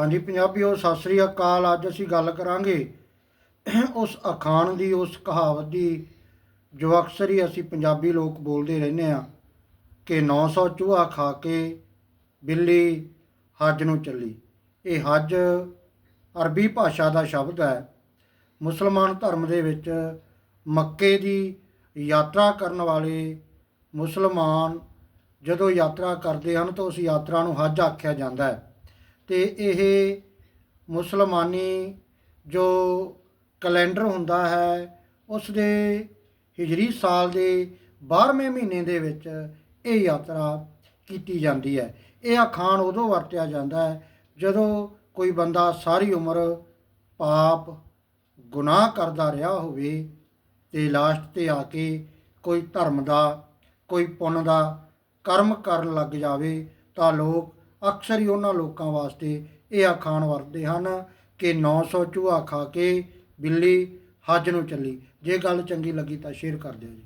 ਹਾਂਜੀ, ਪੰਜਾਬੀਓ, ਸਤਿ ਸ੍ਰੀ ਅਕਾਲ। ਅੱਜ ਅਸੀਂ ਗੱਲ ਕਰਾਂਗੇ ਉਸ ਅਖਾਣ ਦੀ, ਉਸ ਕਹਾਵਤ ਦੀ, ਜੋ ਅਕਸਰ ਹੀ ਅਸੀਂ ਪੰਜਾਬੀ ਲੋਕ ਬੋਲਦੇ ਰਹਿੰਦੇ ਆ ਕਿ 900 ਚੂਹਾ ਖਾ ਕੇ ਬਿੱਲੀ ਹੱਜ ਨੂੰ ਚੱਲੀ। ਇਹ ਹੱਜ ਅਰਬੀ ਭਾਸ਼ਾ ਦਾ ਸ਼ਬਦ ਹੈ। ਮੁਸਲਮਾਨ ਧਰਮ ਦੇ ਵਿੱਚ ਮੱਕੇ ਦੀ ਯਾਤਰਾ ਕਰਨ ਵਾਲੇ ਮੁਸਲਮਾਨ ਜਦੋਂ ਯਾਤਰਾ ਕਰਦੇ ਹਨ ਤਾਂ ਉਸ ਯਾਤਰਾ ਨੂੰ ਹੱਜ ਆਖਿਆ ਜਾਂਦਾ ਹੈ। ਤੇ ਇਹ ਮੁਸਲਮਾਨੀ ਜੋ ਕੈਲੰਡਰ ਹੁੰਦਾ ਹੈ ਉਸ ਦੇ ਹਿਜਰੀ ਸਾਲ ਦੇ 12ਵੇਂ ਮਹੀਨੇ ਦੇ ਵਿੱਚ ਇਹ ਯਾਤਰਾ ਕੀਤੀ ਜਾਂਦੀ ਹੈ। ਇਹ ਅਖਾਣ ਉਦੋਂ ਵਰਤਿਆ ਜਾਂਦਾ ਹੈ ਜਦੋਂ ਕੋਈ ਬੰਦਾ ਸਾਰੀ ਉਮਰ ਪਾਪ, ਗੁਨਾਹ ਕਰਦਾ ਰਿਹਾ ਹੋਵੇ ਤੇ ਲਾਸਟ ਤੇ ਆ ਕੇ ਕੋਈ ਧਰਮ ਦਾ, ਕੋਈ ਪੁੰਨ ਦਾ ਕਰਮ ਕਰਨ ਲੱਗ ਜਾਵੇ ਤਾਂ ਲੋਕ ਅਕਸਰ ਹੀ ਉਹਨਾਂ ਲੋਕਾਂ ਵਾਸਤੇ ਇਹ ਆਖਾਣ ਵਰਤਦੇ ਹਨ ਕਿ 900 ਚੂਹਾ ਖਾ ਕੇ ਬਿੱਲੀ ਹੱਜ ਨੂੰ ਚੱਲੀ। ਜੇ ਗੱਲ ਚੰਗੀ ਲੱਗੀ ਤਾਂ ਸ਼ੇਅਰ ਕਰ ਦਿਓ ਜੀ।